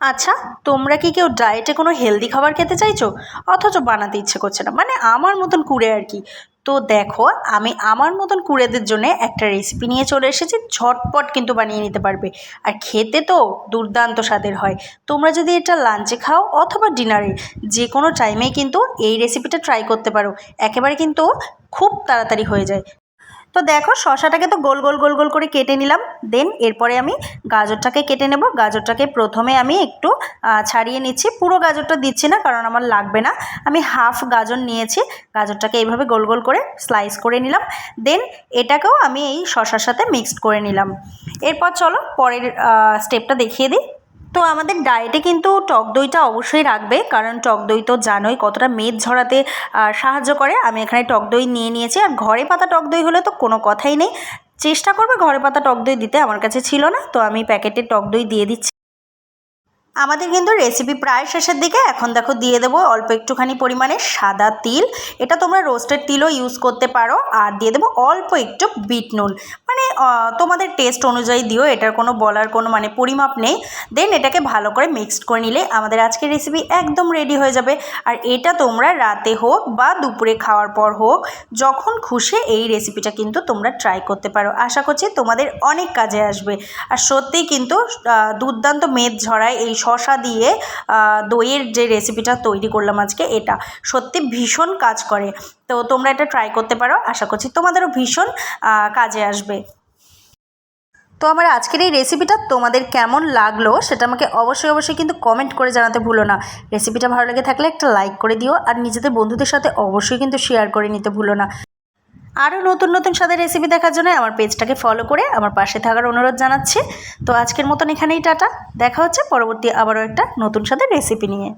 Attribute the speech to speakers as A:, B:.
A: আচ্ছা তোমরা কি কেউ ডায়েটে কোনো হেলদি খাবার খেতে চাইছো? অথচ বানাতে ইচ্ছে করছে না। মানে আমার মতন কুড়ে আর কি। তো দেখো, আমি আমার মতন কুড়েদের জন্য একটা রেসিপি নিয়ে চলে এসেছি, ঝটপট কিন্তু বানিয়ে নিতে পারবে। আর খেতে তো দুর্দান্ত স্বাদের হয়। তোমরা যদি এটা লাঞ্চে খাও অথবা ডিনারে যে কোনো টাইমেই কিন্তু এই রেসিপিটা ট্রাই করতে পারো। একেবারে কিন্তু খুব তাড়াতাড়ি হয়ে যায়। তো দেখো শশাটাকে তো গোল গোল গোল গোল করে কেটে নিলাম। দেন এরপরে আমি গাজরটাকে কেটে নেব। গাজরটাকে প্রথমে আমি একটু ছাড়িয়ে নিচ্ছি। পুরো গাজরটা দিচ্ছি না, কারণ আমার লাগবে না। আমি হাফ গাজর নিয়েছি। গাজরটাকে এইভাবে গোল গোল করে স্লাইস করে নিলাম। দেন এটাকেও আমি এই শশার সাথে মিক্সড করে নিলাম। এরপর চলো পরের স্টেপটা দেখিয়ে দিই। তো আমাদের ডায়েটে কিন্তু টক দইটা অবশ্যই রাখবে, কারণ টক দই তো জানোই কতটা মেদ ঝরাতে সাহায্য করে। আমি এখানে টক দই নিয়ে নিয়েছি, আর ঘরে পাতা টক দই হলে তো কোনো কথাই নেই। চেষ্টা করবে ঘরে পাতা টক দই দিতে, আমার কাছে ছিল না, তো আমি প্যাকেটে টক দই দিয়ে দিচ্ছি। আমাদের কিন্তু রেসিপি প্রায় শেষের দিকে। এখন দেখো দিয়ে দেবো অল্প একটুখানি পরিমাণে সাদা তিল। এটা তোমরা রোস্টেড তিলও ইউজ করতে পারো। আর দিয়ে দেবো অল্প একটু বিট নুন। মানে তোমাদের টেস্ট অনুযায়ী দিও, এটার কোনো বলার কোনো মানে পরিমাপ নেই। দেন এটাকে ভালো করে মিক্সড করে নিলে আমাদের আজকের রেসিপি একদম রেডি হয়ে যাবে। আর এটা তোমরা রাতে হোক বা দুপুরে খাওয়ার পর হোক, যখন খুশি এই রেসিপিটা কিন্তু তোমরা ট্রাই করতে পারো। আশা করছি তোমাদের অনেক কাজে আসবে। আর সত্যিই কিন্তু দুর্দান্ত মেদ ঝরায় এই শশা দিয়ে দইয়ের যে রেসিপিটা তৈরি করলাম আজকে, এটা। সত্যি ভীষণ কাজ করে। তো তোমরা এটা ট্রাই করতে পারো, আশা করছি তোমাদেরও ভীষণ কাজে আসবে। তো আমার আজকের এই রেসিপিটা তোমাদের কেমন লাগল, সেটা আমাকে অবশ্যই অবশ্যই কিন্তু কমেন্ট করে জানাতে ভুলো না। রেসিপিটা ভালো লেগে থাকলে একটা লাইক করে দিও, আর নিজেদের বন্ধুদের সাথে অবশ্যই কিন্তু শেয়ার করে নিতে ভুলো না। আরও নতুন নতুন স্বাদের রেসিপি দেখার জন্য আমার পেজটাকে ফলো করে আমার পাশে থাকার অনুরোধ জানাচ্ছি। তো আজকের মতন এখানেই টাটা। দেখা হচ্ছে পরবর্তী আবারও একটা নতুন স্বাদের রেসিপি নিয়ে।